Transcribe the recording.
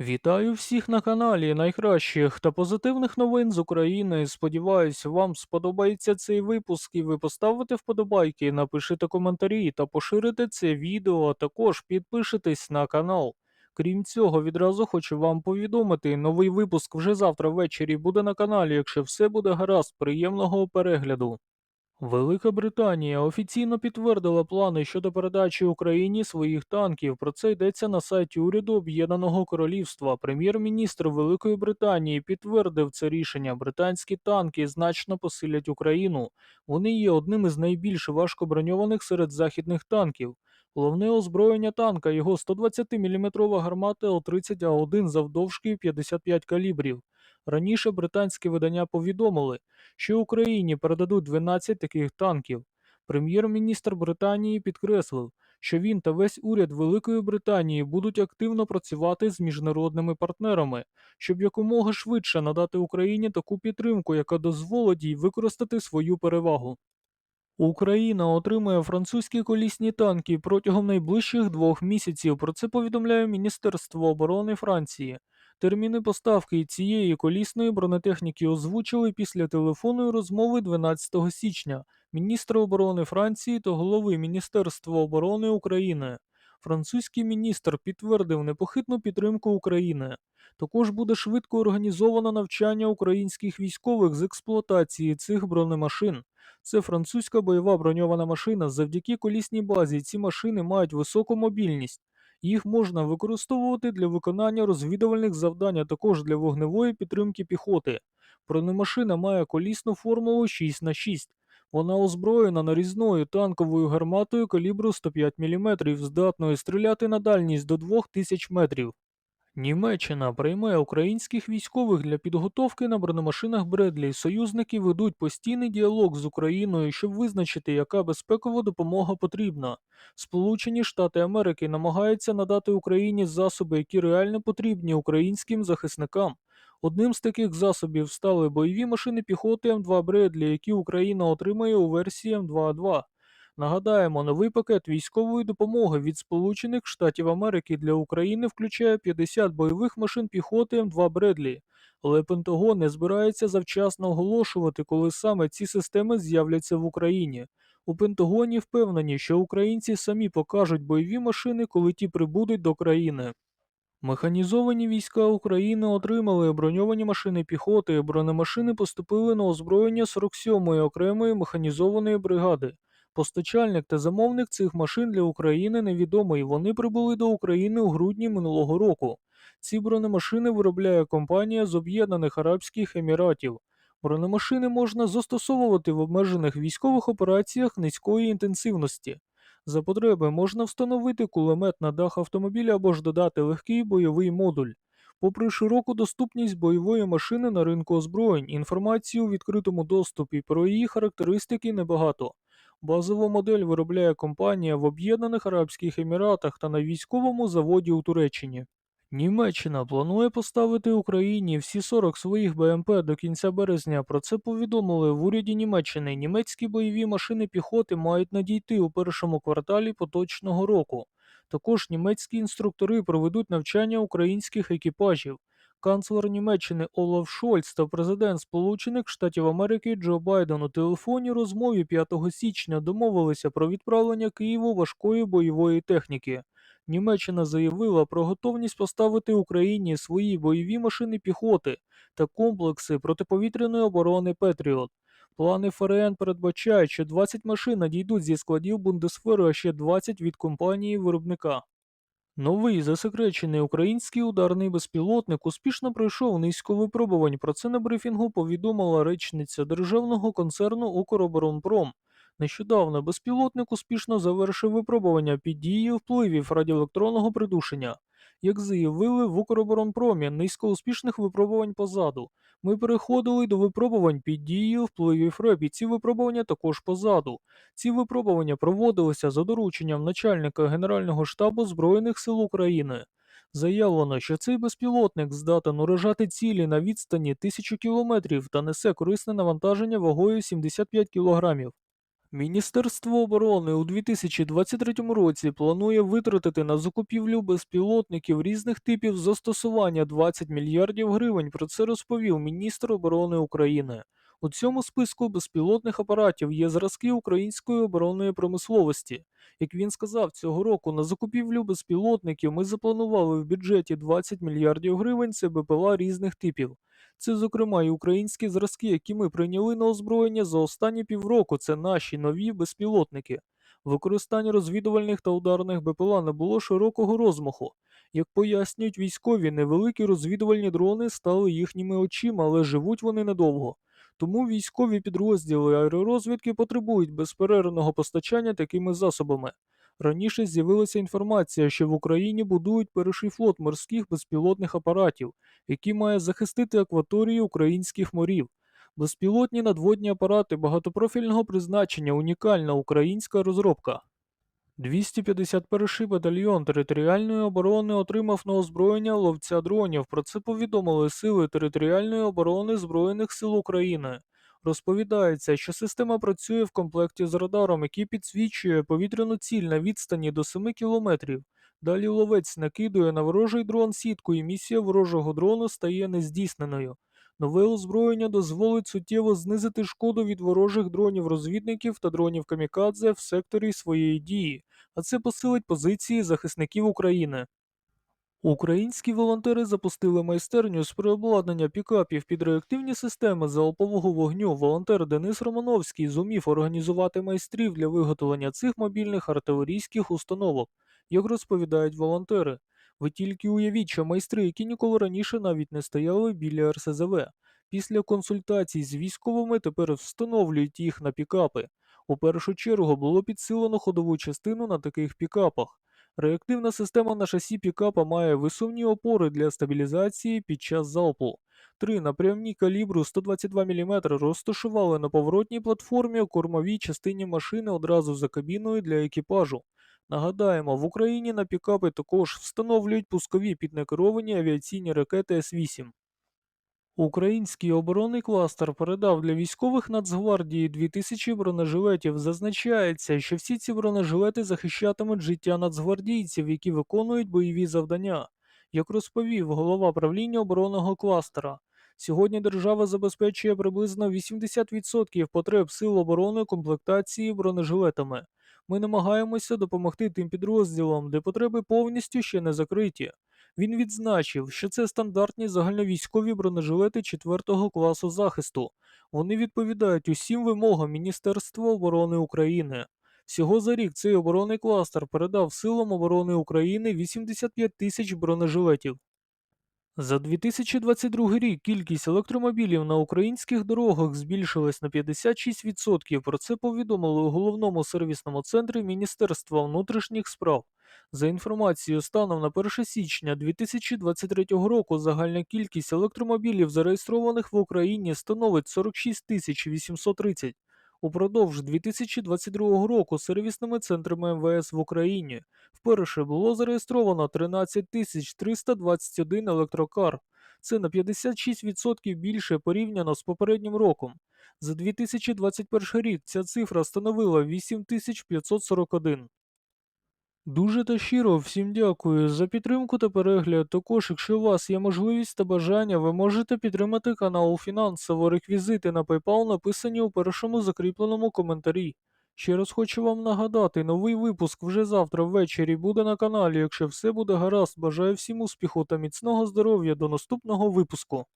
Вітаю всіх на каналі найкращих та позитивних новин з України. Сподіваюсь, вам сподобається цей випуск і ви поставите вподобайки, напишите коментарі та поширите це відео, а також підпишитесь на канал. Крім цього, відразу хочу вам повідомити, новий випуск вже завтра ввечері буде на каналі, якщо все буде гаразд, приємного перегляду. Велика Британія офіційно підтвердила плани щодо передачі Україні своїх танків. Про це йдеться на сайті уряду Об'єднаного Королівства. Прем'єр-міністр Великої Британії підтвердив це рішення. Британські танки значно посилять Україну. Вони є одним із найбільш важкоброньованих серед західних танків. Головне озброєння танка його 120-мм гармата Л-30А1 завдовжки 55 калібрів. Раніше британські видання повідомили, що Україні передадуть 12 таких танків. Прем'єр-міністр Британії підкреслив, що він та весь уряд Великої Британії будуть активно працювати з міжнародними партнерами, щоб якомога швидше надати Україні таку підтримку, яка дозволить їй використати свою перевагу. Україна отримає французькі колісні танки протягом найближчих двох місяців. Про це повідомляє Міністерство оборони Франції. Терміни поставки цієї колісної бронетехніки озвучили після телефонної розмови 12 січня міністра оборони Франції та голови Міністерства оборони України. Французький міністр підтвердив непохитну підтримку України. Також буде швидко організовано навчання українських військових з експлуатації цих бронемашин. Це французька бойова броньована машина. Завдяки колісній базі ці машини мають високу мобільність. Їх можна використовувати для виконання розвідувальних завдань, а також для вогневої підтримки піхоти. Бронемашина має колісну формулу 6 на 6 Вона озброєна нарізною танковою гарматою калібру 105 мм, здатною стріляти на дальність до 2000 метрів. Німеччина прийме українських військових для підготовки на бронемашинах Бредлі. Союзники ведуть постійний діалог з Україною, щоб визначити, яка безпекова допомога потрібна. Сполучені Штати Америки намагаються надати Україні засоби, які реально потрібні українським захисникам. Одним з таких засобів стали бойові машини піхоти М2 Бредлі, які Україна отримає у версії М2А2. Нагадаємо, новий пакет військової допомоги від Сполучених Штатів Америки для України включає 50 бойових машин піхоти М2 Бредлі, але Пентагон не збирається завчасно оголошувати, коли саме ці системи з'являться в Україні. У Пентагоні впевнені, що українці самі покажуть бойові машини, коли ті прибудуть до країни. Механізовані війська України отримали броньовані машини піхоти, бронемашини поступили на озброєння 47-ї окремої механізованої бригади. Постачальник та замовник цих машин для України невідомий. Вони прибули до України у грудні минулого року. Ці бронемашини виробляє компанія з Об'єднаних Арабських Еміратів. Бронемашини можна застосовувати в обмежених військових операціях низької інтенсивності. За потреби можна встановити кулемет на дах автомобіля або ж додати легкий бойовий модуль. Попри широку доступність бойової машини на ринку озброєнь, інформації у відкритому доступі про її характеристики небагато. Базову модель виробляє компанія в Об'єднаних Арабських Еміратах та на військовому заводі у Туреччині. Німеччина планує поставити Україні всі 40 своїх БМП до кінця березня. Про це повідомили в уряді Німеччини. Німецькі бойові машини піхоти мають надійти у першому кварталі поточного року. Також німецькі інструктори проведуть навчання українських екіпажів. Канцлер Німеччини Олаф Шольц та президент Сполучених Штатів Америки Джо Байден у телефонній розмові 5 січня домовилися про відправлення Києву важкої бойової техніки. Німеччина заявила про готовність поставити Україні свої бойові машини піхоти та комплекси протиповітряної оборони Петріот. Плани ФРН передбачають, що 20 машин надійдуть зі складів Бундесфери, а ще 20 від компанії виробника. Новий засекречений український ударний безпілотник успішно пройшов низько випробувань. Про це на брифінгу повідомила речниця державного концерну Укроборонпром. Нещодавно безпілотник успішно завершив випробування під дією впливів радіоелектронного придушення. Як заявили в Укроборонпромі, низько успішних випробувань позаду. Ми переходили до випробувань під дією впливів РЕП, ці випробування також позаду. Ці випробування проводилися за дорученням начальника Генерального штабу Збройних сил України. Заявлено, що цей безпілотник здатен уражати цілі на відстані тисячу кілометрів та несе корисне навантаження вагою 75 кілограмів. Міністерство оборони у 2023 році планує витратити на закупівлю безпілотників різних типів застосування 20 мільярдів гривень. Про це розповів міністр оборони України. У цьому списку безпілотних апаратів є зразки української оборонної промисловості. Як він сказав, цього року на закупівлю безпілотників ми запланували в бюджеті 20 мільярдів гривень. Це БПЛА різних типів. Це, зокрема, і українські зразки, які ми прийняли на озброєння за останні півроку. Це наші нові безпілотники. Використання розвідувальних та ударних БПЛА не було широкого розмаху. Як пояснюють військові, невеликі розвідувальні дрони стали їхніми очима, але живуть вони недовго. Тому військові підрозділи аеророзвідки потребують безперервного постачання такими засобами. Раніше з'явилася інформація, що в Україні будують перший флот морських безпілотних апаратів який має захистити акваторії українських морів. Безпілотні надводні апарати багатопрофільного призначення унікальна українська розробка. 251 батальйон територіальної оборони отримав на озброєння ловця дронів. Про це повідомили Сили територіальної оборони Збройних сил України. Розповідається, що система працює в комплекті з радаром, який підсвічує повітряну ціль на відстані до 7 кілометрів. Далі ловець накидує на ворожий дрон сітку, і місія ворожого дрону стає нездійсненою. Нове озброєння дозволить суттєво знизити шкоду від ворожих дронів-розвідників та дронів камікадзе в секторі своєї дії, а це посилить позиції захисників України. Українські волонтери запустили майстерню з переобладнання пікапів під реактивні системи залпового вогню. Волонтер Денис Романовський зумів організувати майстрів для виготовлення цих мобільних артилерійських установок, як розповідають волонтери. Ви тільки уявіть, що майстри, які ніколи раніше навіть не стояли біля РСЗВ. Після консультацій з військовими тепер встановлюють їх на пікапи. У першу чергу було підсилено ходову частину на таких пікапах. Реактивна система на шасі пікапа має висувні опори для стабілізації під час залпу. Три напрямні калібру 122 мм розташували на поворотній платформі у кормовій частині машини одразу за кабіною для екіпажу. Нагадаємо, в Україні на пікапи також встановлюють пускові піднекеровані авіаційні ракети С-8. Український оборонний кластер передав для військових Нацгвардії 2000 бронежилетів. Зазначається, що всі ці бронежилети захищатимуть життя нацгвардійців, які виконують бойові завдання. Як розповів голова правління оборонного кластера, сьогодні держава забезпечує приблизно 80% потреб сил оборони комплектації бронежилетами. Ми намагаємося допомогти тим підрозділам, де потреби повністю ще не закриті. Він відзначив, що це стандартні загальновійськові бронежилети 4 класу захисту. Вони відповідають усім вимогам Міністерства оборони України. Всього за рік цей оборонний кластер передав силам оборони України 85 тисяч бронежилетів. За 2022 рік кількість електромобілів на українських дорогах збільшилась на 56%. Про це повідомили у головному сервісному центрі Міністерства внутрішніх справ. За інформацією станом на 1 січня 2023 року загальна кількість електромобілів, зареєстрованих в Україні, становить 46 830. Упродовж 2022 року сервісними центрами МВС в Україні вперше було зареєстровано 13 321 електрокар. Це на 56% більше порівняно з попереднім роком. За 2021 рік ця цифра становила 8541. Дуже та щиро всім дякую за підтримку та перегляд. Також, якщо у вас є можливість та бажання, ви можете підтримати канал фінансово. Реквізити на PayPal написані у першому закріпленому коментарі. Ще раз хочу вам нагадати, новий випуск вже завтра ввечері буде на каналі. Якщо все буде гаразд, бажаю всім успіху та міцного здоров'я до наступного випуску.